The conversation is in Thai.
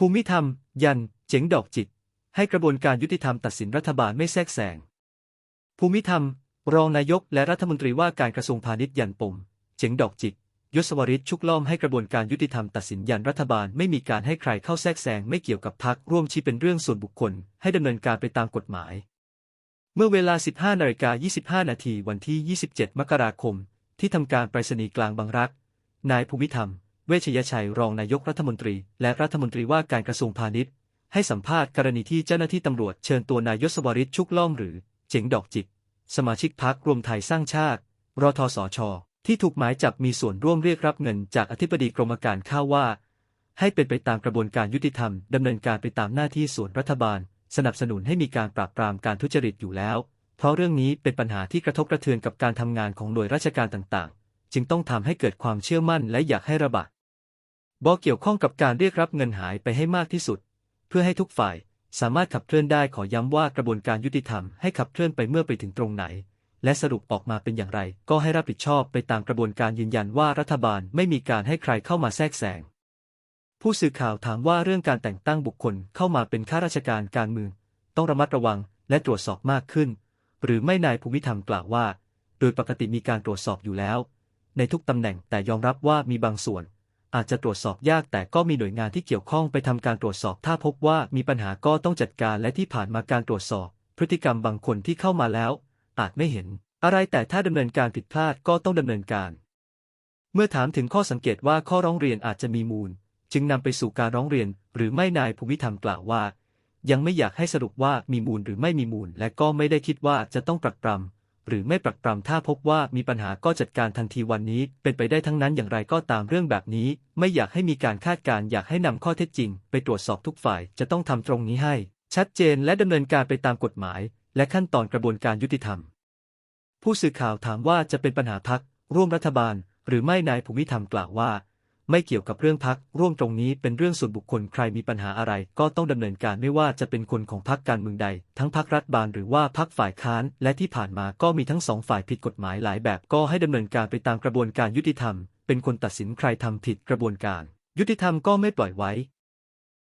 ภูมิธรรม ยัน เจ๋งดอกจิต ให้กระบวนการยุติธรรมตัดสินรัฐบาลไม่แทรกแซง ภูมิธรรม รองนายกและรัฐมนตรีว่าการกระทรวงพาณิชย์ยันปม เจ๋งดอกจิต ยศวริศชุกล่อมให้กระบวนการยุติธรรมตัดสินยันรัฐบาลไม่มีการให้ใครเข้าแทรกแซงไม่เกี่ยวกับพักร่วมชี้เป็นเรื่องส่วนบุคคล ให้ดำเนินการไปตามกฎหมาย เมื่อเวลา 15นาฬิกา25 นาทีวันที่ 27 มกราคม ที่ทำการไปรษณีย์กลางบางรัก นายภูมิธรรม เวชยชัยรองนายกรัฐมนตรี และรัฐมนตรีว่าการกระทรวงพาณิชย์ ให้สัมภาษณ์กรณีที่เจ้าหน้าที่ตำรวจเชิญตัวนายศวริศชุกล่อมหรือ เจ๋งดอกจิตสมาชิกพักรวมไทยสร้างชาติ รทสช ที่ถูกหมายจับมีส่วนร่วมเรียกรับเงินจากอธิบดีกรมการข้าวว่า ให้เป็นไปตามกระบวนการยุติธรรมดำเนินการไปตามหน้าที่ส่วนรัฐบาล สนับสนุนให้มีการปราบปรามการทุจริตอยู่แล้ว เพราะเรื่องนี้เป็นปัญหาที่กระทบกระเทือนกับการทำงานของหน่วยราชการต่างๆ จึงต้องทำให้เกิดความเชื่อมั่นและอยากให้ระบาด บอเกี่ยวข้องกับการเรียกรับเงินหายไปให้มากที่สุด เพื่อให้ทุกฝ่ายสามารถขับเคลื่อนได้ขอย้ำว่ากระบวนการยุติธรรมให้ขับเคลื่อนไปเมื่อไปถึงตรงไหน และสรุปออกมาเป็นอย่างไร ก็ให้รับผิดชอบไปตามกระบวนการยืนยันว่ารัฐบาลไม่มีการให้ใครเข้ามาแทรกแซงผู้สื่อข่าวถามว่าเรื่องการแต่งตั้งบุคคลเข้ามาเป็นข้าราชการการเมืองต้องระมัดระวังและตรวจสอบมากขึ้น หรือไม่นายภูมิธรรมกล่าวว่า โดยปกติมีการตรวจสอบอยู่แล้ว ในทุกตำแหน่งแต่ยอมรับว่ามีบางส่วน อาจจะตรวจสอบยากแต่ก็มีหน่วยงานที่เกี่ยวข้องไปทำการตรวจสอบ ถ้าพบว่ามีปัญหาก็ต้องจัดการและที่ผ่านมาการตรวจสอบ พฤติกรรมบางคนที่เข้ามาแล้ว อาจไม่เห็น อะไรแต่ถ้าดำเนินการผิดพลาดก็ต้องดำเนินการ เมื่อถามถึงข้อสังเกตว่าข้อร้องเรียนอาจจะมีมูล จึงนำไปสู่การร้องเรียน หรือไม่นายภูมิธรรมกล่าวว่า ยังไม่อยากให้สรุปว่ามีมูลหรือไม่มีมูล และก็ไม่ได้คิดว่าจะต้องปรักปรำ หรือไม่ปรักปรำถ้าพบว่ามีปัญหาก็จัดการทันทีวันนี้ เป็นไปได้ทั้งนั้นอย่างไรก็ตามเรื่องแบบนี้ ไม่อยากให้มีการคาดการอยากให้นำข้อเท็จจริง ไปตรวจสอบทุกฝ่ายจะต้องทำตรงนี้ให้ ชัดเจนและดำเนินการไปตามกฎหมาย และขั้นตอนกระบวนการยุติธรรม ผู้สื่อข่าวถามว่าจะเป็นปัญหาพักร่วมรัฐบาล หรือไม่นายภูมิธรรมกล่าวว่า ไม่เกี่ยวกับเรื่องพักร่วมตรงนี้เป็นเรื่องส่วนบุคคลใครมีปัญหาอะไร ก็ต้องดำเนินการไม่ว่าจะเป็นคนของพักการเมืองใด ทั้งพักรัฐบาลหรือว่าพักฝ่ายค้าน และที่ผ่านมาก็มีทั้งสองฝ่ายผิดกฎหมายหลายแบบก็ให้ดำเนินการไปตามกระบวนการยุติธรรม เป็นคนตัดสินใครทำผิดกระบวนการ ยุติธรรมก็ไม่ปล่อยไว้